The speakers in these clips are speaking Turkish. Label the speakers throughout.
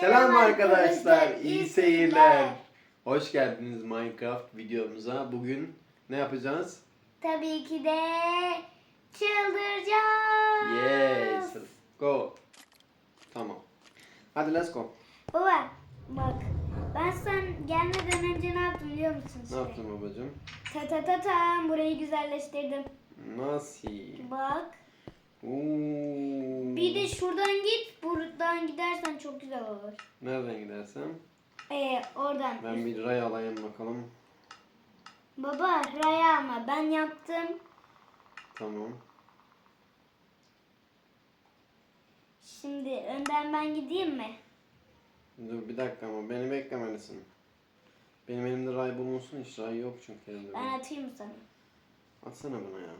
Speaker 1: Selam arkadaşlar, iyi seyirler. Hoş geldiniz Minecraft videomuza. Bugün ne yapacağız?
Speaker 2: Tabii ki de çıldıracağız.
Speaker 1: Yes, go. Tamam. Hadi let's go.
Speaker 2: Baba bak ben sen gelmeden önce ne yaptım biliyor musun?
Speaker 1: Ne yaptın babacığım?
Speaker 2: Ta ta ta ta burayı güzelleştirdim.
Speaker 1: Nasıl?
Speaker 2: Bak.
Speaker 1: Oo.
Speaker 2: Bir de şuradan git. Buradan gidersen çok güzel olur.
Speaker 1: Nereden gidersem?
Speaker 2: Ee, oradan.
Speaker 1: Ben bir ray alayım bakalım.
Speaker 2: Baba raya ama ben yaptım.
Speaker 1: Tamam.
Speaker 2: Şimdi önden ben gideyim mi?
Speaker 1: Dur bir dakika ama beni beklemelisin. Benim elimde ray bulunsun hiç ray yok çünkü elimde.
Speaker 2: Ben atayım sana.
Speaker 1: Atsana bana ya.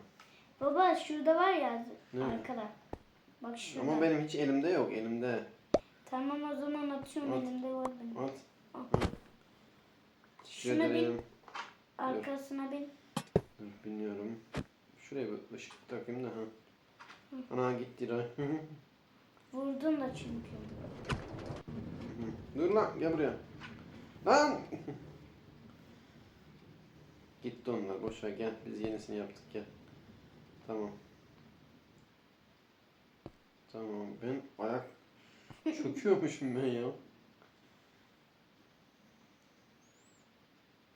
Speaker 2: Baba şurada var ya
Speaker 1: Ne?
Speaker 2: arkada. Bak şurada.
Speaker 1: Ama benim hiç elimde yok elimde.
Speaker 2: Tamam o zaman atıyorum
Speaker 1: At.
Speaker 2: elimde var benim.
Speaker 1: At. Hı. Teşekkür
Speaker 2: Şuna bin. Arkasına bin.
Speaker 1: Dur, Bilmiyorum. Şuraya bir ışık takayım da ha. Ana gitti ray. Hı hı.
Speaker 2: Vurdun da çünkü.
Speaker 1: Dur lan gel buraya. Lan. Gitti onlar boş ver gel biz yenisini yaptık gel. Tamam. Tamam ben ayak çöküyormuşum ben ya.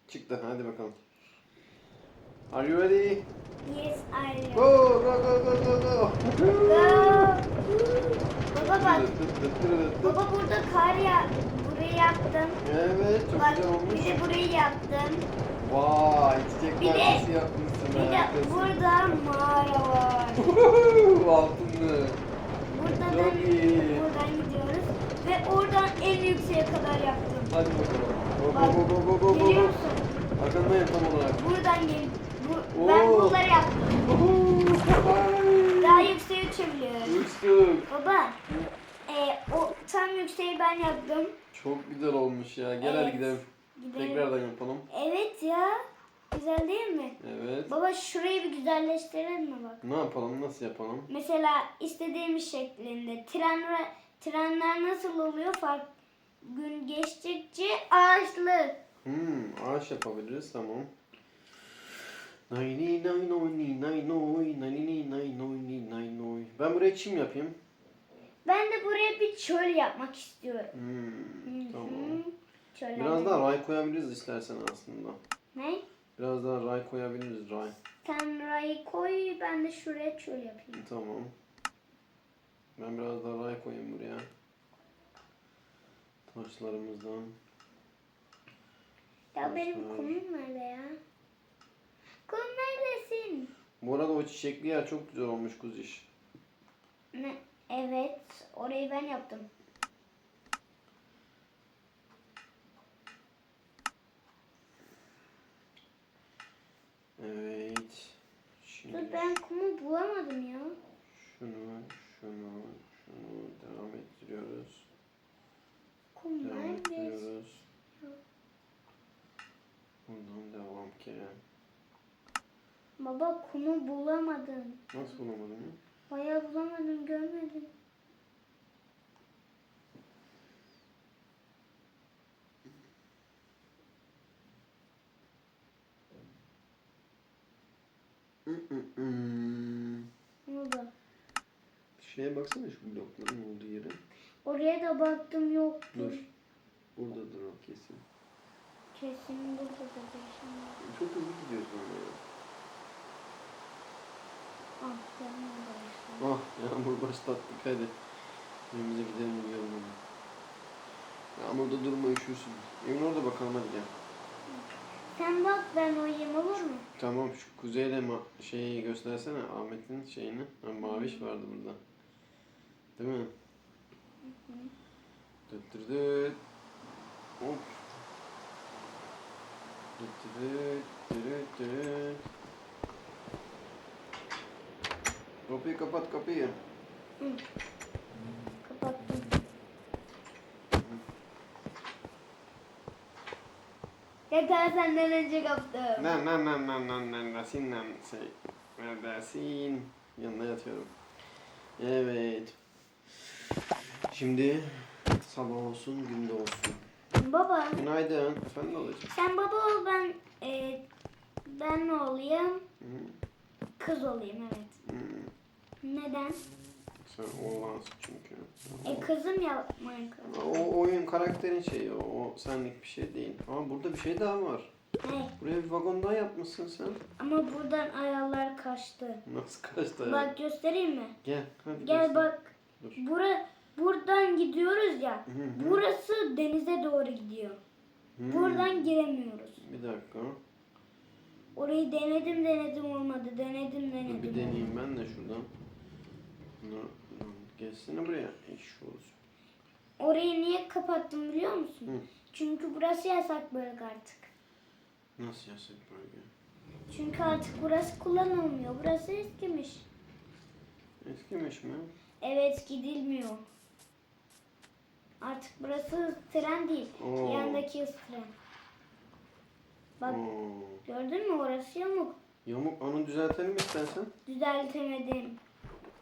Speaker 1: Çıktı hadi bakalım. Are you ready?
Speaker 2: Yes I am.
Speaker 1: Go go go go go go.
Speaker 2: Baba bak. Baba burada kar ya. Burayı yaptım.
Speaker 1: Evet çok
Speaker 2: Bak
Speaker 1: güzel olmuş.
Speaker 2: bir de burayı yaptım.
Speaker 1: Vay çiçek
Speaker 2: Bir de-
Speaker 1: bahçesi yapmışsın.
Speaker 2: Bir de
Speaker 1: harikasın.
Speaker 2: burada mağara var.
Speaker 1: Altınlı.
Speaker 2: Buradan,
Speaker 1: Çok iyi.
Speaker 2: buradan gidiyoruz. Ve oradan en yükseğe kadar yaptım.
Speaker 1: Hadi bakalım. Go
Speaker 2: Bak,
Speaker 1: go go go go go go.
Speaker 2: musun?
Speaker 1: Arkandayım tam olarak.
Speaker 2: Buradan gel. Bu, ben
Speaker 1: Oo.
Speaker 2: bunları yaptım. Daha yükseğe uçabiliyorum.
Speaker 1: Uçtuk.
Speaker 2: Baba, e, o tam yükseği ben yaptım.
Speaker 1: Çok güzel olmuş ya. Gel hadi
Speaker 2: Evet.
Speaker 1: gidelim.
Speaker 2: Gidelim.
Speaker 1: Tekrardan yapalım.
Speaker 2: Evet ya. Güzel değil mi?
Speaker 1: Evet.
Speaker 2: Baba şurayı bir güzelleştirelim mi bak?
Speaker 1: Ne yapalım? Nasıl yapalım?
Speaker 2: Mesela istediğimiz şeklinde. Trenler, trenler nasıl oluyor? Fark gün geçtikçe ağaçlı.
Speaker 1: Hmm, ağaç yapabiliriz. Tamam. Nay ni nay noy ni nay noy nay ni ni nay noy ni nay noy. Ben buraya çim yapayım.
Speaker 2: Ben de buraya bir çöl yapmak istiyorum.
Speaker 1: Hmm,
Speaker 2: Hı
Speaker 1: tamam.
Speaker 2: Çöl
Speaker 1: Biraz daha ray koyabiliriz istersen aslında.
Speaker 2: Ne?
Speaker 1: Biraz daha ray koyabiliriz ray.
Speaker 2: Sen rayı koy, ben de şuraya çöl yapayım.
Speaker 1: Tamam. Ben biraz daha ray koyayım buraya. Taşlarımızdan.
Speaker 2: Ya benim
Speaker 1: Taşlar.
Speaker 2: kumum nerede ya? Kum neredesin?
Speaker 1: Bu arada o çiçekli yer çok güzel olmuş kuziş.
Speaker 2: Ne? Evet, orayı ben yaptım.
Speaker 1: Evet. Şimdi
Speaker 2: Dur ben kumu bulamadım ya.
Speaker 1: şunu, şunu, şunu devam ettiriyoruz.
Speaker 2: Kum
Speaker 1: Devam ettiriyoruz. Buradan devam Kerem.
Speaker 2: Baba kumu bulamadım.
Speaker 1: Nasıl bulamadın ya?
Speaker 2: Bayağı bulamadım, görmedim.
Speaker 1: Hmm.
Speaker 2: Ne oldu?
Speaker 1: Şeye baksana şu blokların olduğu yere.
Speaker 2: Oraya da baktım yoktu.
Speaker 1: Dur. Buradadır o kesin.
Speaker 2: Kesin burada da şimdi.
Speaker 1: Çok hızlı gidiyorsun ama ya.
Speaker 2: Ah, da başladı.
Speaker 1: Ah yağmur başlattık hadi. Evimize gidelim uyuyalım. Yağmurda durma üşürsün. Evin orada bakalım hadi gel.
Speaker 2: Sen bak ben uyuyayım olur mu?
Speaker 1: Tamam şu kuzeyde ma- şeyi göstersene Ahmet'in şeyini. Ha, maviş vardı burada. Değil mi? Dıt dıt dıt. Hop. Dıt dıt dıt dıt dıt. Kapıyı kapat kapıyı.
Speaker 2: Kapattım. Yeter senden önce kaptım.
Speaker 1: Lan lan lan lan lan lan Rasin lan şey. Neredesin? Yanına yatıyorum. Evet. Şimdi Sabah olsun, günde olsun.
Speaker 2: Baba
Speaker 1: Günaydın. Efendim babacığım.
Speaker 2: sen baba ol ben e, ben ne olayım?
Speaker 1: Hı,
Speaker 2: Kız olayım evet.
Speaker 1: hı.
Speaker 2: Neden?
Speaker 1: Sen oğlansın çünkü.
Speaker 2: E kızım ya Minecraft.
Speaker 1: O oyun karakterin şeyi, o, o senlik bir şey değil. Ama burada bir şey daha var.
Speaker 2: Ne?
Speaker 1: Buraya bir vagon daha yapmışsın sen.
Speaker 2: Ama buradan ayarlar kaçtı.
Speaker 1: Nasıl kaçtı? ya?
Speaker 2: Bak göstereyim mi?
Speaker 1: Gel. Hadi
Speaker 2: Gel
Speaker 1: göster.
Speaker 2: bak.
Speaker 1: Dur.
Speaker 2: Bura, buradan gidiyoruz ya.
Speaker 1: Hı hı.
Speaker 2: Burası denize doğru gidiyor.
Speaker 1: Hı.
Speaker 2: Buradan giremiyoruz.
Speaker 1: Bir dakika.
Speaker 2: Orayı denedim denedim olmadı. Denedim
Speaker 1: Dur
Speaker 2: denedim.
Speaker 1: bir deneyeyim ben de şuradan. Gelsene buraya. İş olsun.
Speaker 2: Orayı niye kapattım biliyor musun?
Speaker 1: Hı.
Speaker 2: Çünkü burası yasak bölge artık.
Speaker 1: Nasıl yasak bölge?
Speaker 2: Çünkü artık burası kullanılmıyor. Burası eskimiş.
Speaker 1: Eskimiş mi?
Speaker 2: Evet gidilmiyor. Artık burası tren değil.
Speaker 1: Oo.
Speaker 2: Yandaki hız tren. Bak
Speaker 1: Oo.
Speaker 2: gördün mü orası yamuk.
Speaker 1: Yamuk onu düzeltelim istersen.
Speaker 2: Düzeltemedim.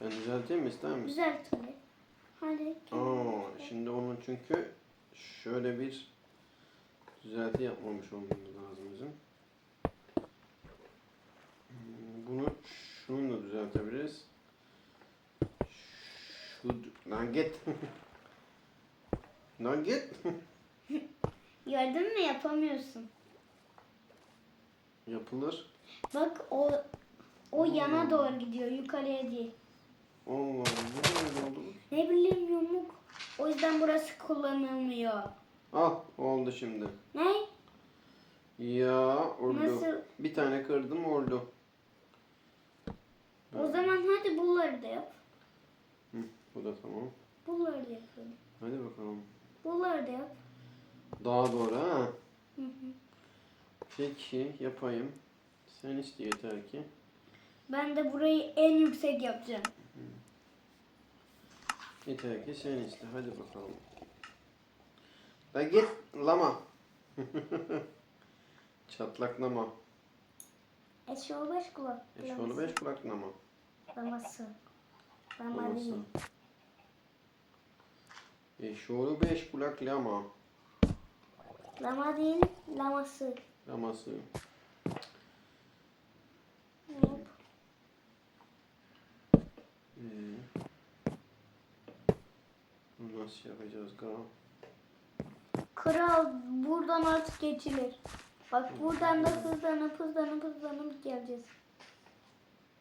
Speaker 1: Ben düzelteyim mi ister misin?
Speaker 2: Düzelt hadi. Hadi.
Speaker 1: Şimdi onun çünkü şöyle bir düzelti yapmamış olmamız lazım bizim. Hmm, Bunu şununla düzeltebiliriz. Şu lan git. lan git.
Speaker 2: Gördün mü yapamıyorsun.
Speaker 1: Yapılır.
Speaker 2: Bak o o
Speaker 1: Hmm.
Speaker 2: yana doğru gidiyor yukarıya değil.
Speaker 1: Allah Allah. Oldu?
Speaker 2: Ne bileyim yumuk. O yüzden burası kullanılmıyor.
Speaker 1: Ah oldu şimdi.
Speaker 2: Ne?
Speaker 1: Ya oldu.
Speaker 2: Nasıl?
Speaker 1: Bir tane kırdım oldu.
Speaker 2: O zaman hadi bunları da yap.
Speaker 1: Hı, bu da tamam.
Speaker 2: Bunları da yapalım.
Speaker 1: Hadi bakalım.
Speaker 2: Bunları da yap.
Speaker 1: Daha doğru ha.
Speaker 2: Hı hı.
Speaker 1: Peki yapayım. Sen iste yeter ki.
Speaker 2: Ben de burayı en yüksek yapacağım.
Speaker 1: Yeter ki sen iste. Hadi bakalım. La git lama. Çatlaklama.
Speaker 2: Eşoğlu beş kulak.
Speaker 1: Eşoğlu beş kulaklama.
Speaker 2: Laması. Lama
Speaker 1: Laması.
Speaker 2: değil.
Speaker 1: Eşoğlu beş kulaklama.
Speaker 2: Lama değil, laması.
Speaker 1: Laması.
Speaker 2: Hop.
Speaker 1: Ee, bunu nasıl yapacağız gal?
Speaker 2: Kral buradan artık geçilir. Bak buradan da hızlanıp hızlanıp hızlanıp geleceğiz.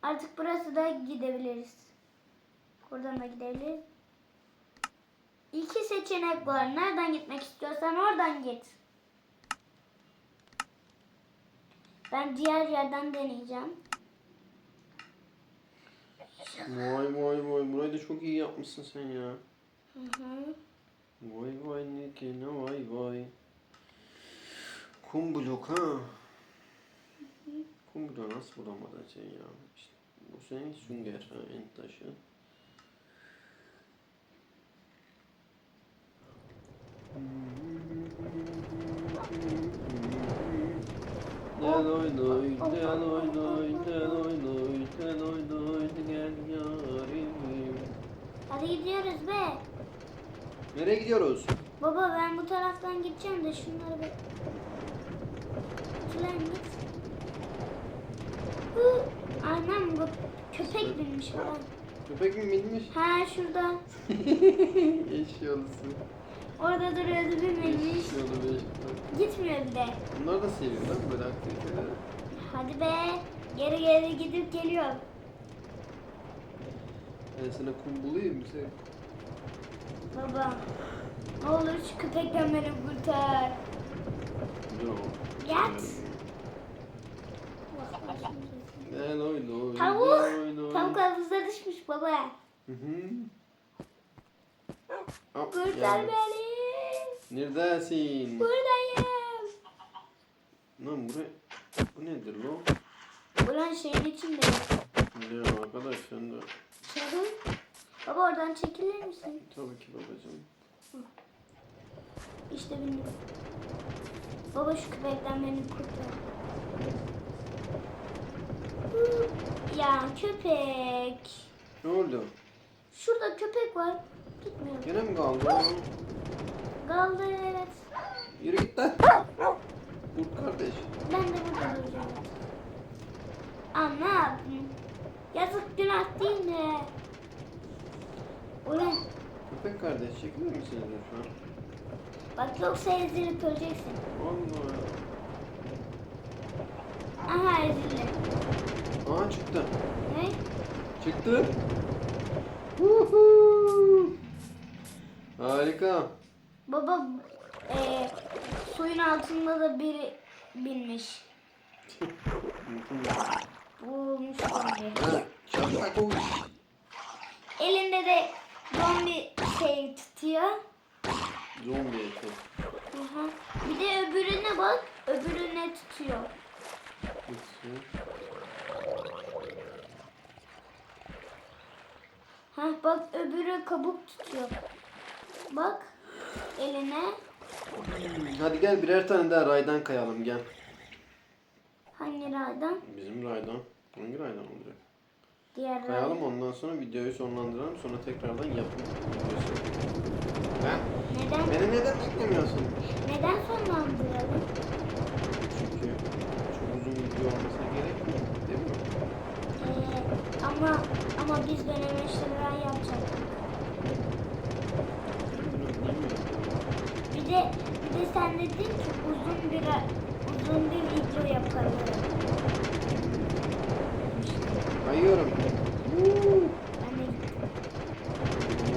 Speaker 2: Artık burası da gidebiliriz. Buradan da gidebiliriz. İki seçenek var. Nereden gitmek istiyorsan oradan git. Ben diğer yerden deneyeceğim.
Speaker 1: Vay vay vay. Burayı da çok iyi yapmışsın sen ya.
Speaker 2: Hı hı.
Speaker 1: Vay vay ne vay vay. Kum blok ha. Kum bloğu nasıl bulamadın sen ya? İşte bu senin sünger ha en taşı. Gel yarim.
Speaker 2: Hadi gidiyoruz be.
Speaker 1: Nereye gidiyoruz?
Speaker 2: Baba ben bu taraftan gideceğim de şunları bir... Şuradan git. Hı, Annem bu köpek binmiş oraya.
Speaker 1: Köpek mi binmiş?
Speaker 2: Ha şurada.
Speaker 1: Eşyalısı.
Speaker 2: Orada duruyordu
Speaker 1: beş kulak.
Speaker 2: Gitmiyor bir de.
Speaker 1: Bunlar da seviyor lan böyle aktiviteleri.
Speaker 2: Hadi be. Geri geri gidip geliyor.
Speaker 1: Ben sana kum bulayım mı sen?
Speaker 2: Baba. Ne olur şu köpekten beni kurtar.
Speaker 1: Yok.
Speaker 2: Yat.
Speaker 1: Gel oyna oyna.
Speaker 2: Tavuk. Tavuk havuza düşmüş baba.
Speaker 1: Hı hı.
Speaker 2: Kurtar beni.
Speaker 1: Neredesin?
Speaker 2: Buradayım.
Speaker 1: Lan buraya... Bu nedir lo?
Speaker 2: Buranın şeyin içinde.
Speaker 1: Ya arkadaş sen de...
Speaker 2: Sorun. Baba oradan çekilir misin?
Speaker 1: Tabii ki babacığım.
Speaker 2: İşte bindim. Baba şu köpekten beni kurtar. Hı, Ya köpek.
Speaker 1: Ne oldu?
Speaker 2: Şurada köpek var. Gitmiyor.
Speaker 1: Gene mi kaldı?
Speaker 2: kaldı evet.
Speaker 1: Yürü git lan. Kurt kardeş.
Speaker 2: Ben de burada duracağım. Yaptın? Yazık günah değil mi? Ulan
Speaker 1: Köpek kardeş çekilir misiniz lütfen?
Speaker 2: bak yoksa ezilip öleceksin.
Speaker 1: Allah.
Speaker 2: Aha ezildi.
Speaker 1: Aa çıktı.
Speaker 2: Ne?
Speaker 1: Çıktı. Huhu. Harika.
Speaker 2: Baba eee, suyun altında da biri binmiş. Bulmuş zombi.
Speaker 1: Ha, çatlak uç.
Speaker 2: Elinde de zombi şey tutuyor.
Speaker 1: Zombi eti.
Speaker 2: Hı hı. Bir de öbürüne bak. Öbürüne tutuyor.
Speaker 1: Nasıl?
Speaker 2: Ha bak öbürü kabuk tutuyor. Bak eline.
Speaker 1: Hadi gel birer tane daha raydan kayalım gel.
Speaker 2: Hangi raydan?
Speaker 1: Bizim raydan. Hangi raydan olacak?
Speaker 2: Diğer
Speaker 1: Kayalım
Speaker 2: raydan.
Speaker 1: ondan sonra videoyu sonlandıralım sonra tekrardan videosu. Ben?
Speaker 2: Neden?
Speaker 1: Beni neden beklemiyorsun?
Speaker 2: Neden sonlandıralım?
Speaker 1: Çünkü çok uzun video olmasına gerek yok. Değil mi?
Speaker 2: Ee, ama ama biz deneme işleri yapacaktık.
Speaker 1: Bilmiyorum.
Speaker 2: Bir de bir de sen dedin ki uzun bir uzun bir video yapalım. Gittim.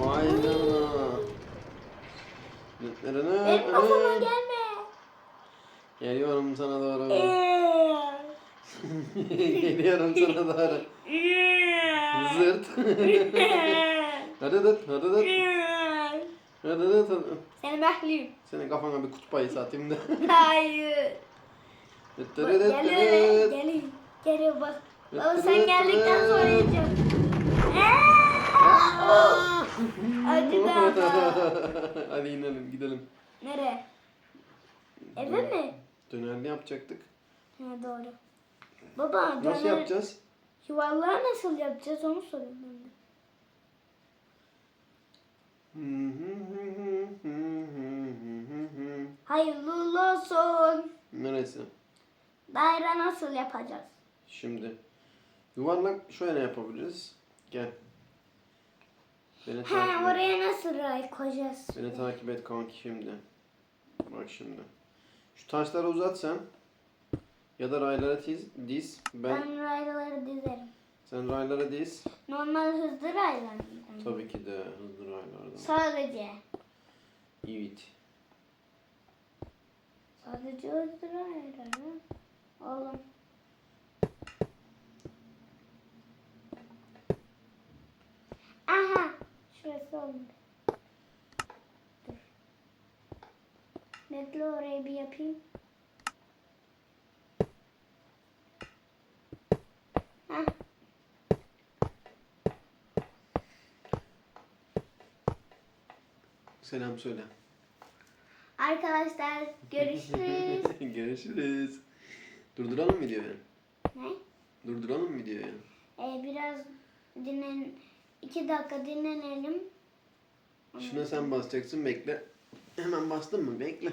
Speaker 1: Vay canına.
Speaker 2: Benim kafama gelme.
Speaker 1: Geliyorum sana doğru.
Speaker 2: Eee.
Speaker 1: Geliyorum sana doğru. Zırt. hadi dıt, hadi dıt. Hadi hadi.
Speaker 2: Seni bekliyorum.
Speaker 1: Senin kafana bir kutup ayısı atayım da.
Speaker 2: Hayır. Bak, Geliyor,
Speaker 1: dıt.
Speaker 2: geliyor. Geliyor bak. Baba sen geldikten sonra yiyeceğim. Hadi baba.
Speaker 1: Hadi inelim gidelim.
Speaker 2: Nereye? Eve mi?
Speaker 1: Dönerli yapacaktık.
Speaker 2: Ha doğru. Baba
Speaker 1: Nasıl
Speaker 2: döner-
Speaker 1: yapacağız?
Speaker 2: Yuvarlağı nasıl yapacağız onu soruyorum ben de. Hayırlı olsun.
Speaker 1: Neresi?
Speaker 2: Daire nasıl yapacağız?
Speaker 1: Şimdi yuvarlak şöyle yapabiliriz. Gel. Beni takip
Speaker 2: Ha
Speaker 1: et.
Speaker 2: oraya nasıl ray koyacağız?
Speaker 1: Beni takip et kanki şimdi. Bak şimdi. Şu taşları uzat sen. Ya da raylara diz. diz. Ben,
Speaker 2: Ben rayları dizerim.
Speaker 1: Sen raylara diz.
Speaker 2: Normal hızlı raylar mı?
Speaker 1: Tabii ki de hızlı raylardan.
Speaker 2: Sadece.
Speaker 1: Evet.
Speaker 2: Sadece hızlı raylar mı? Oğlum. Aha. Şurası olmadı. Dur. Bekle orayı bir yapayım. Hah.
Speaker 1: Selam söyle.
Speaker 2: Arkadaşlar görüşürüz.
Speaker 1: Görüşürüz. Durduralım videoyu.
Speaker 2: ne?
Speaker 1: Durduralım videoyu.
Speaker 2: Ee, biraz dinlen iki dakika dinlenelim.
Speaker 1: Şuna sen basacaksın bekle. Hemen bastın mı? Bekle.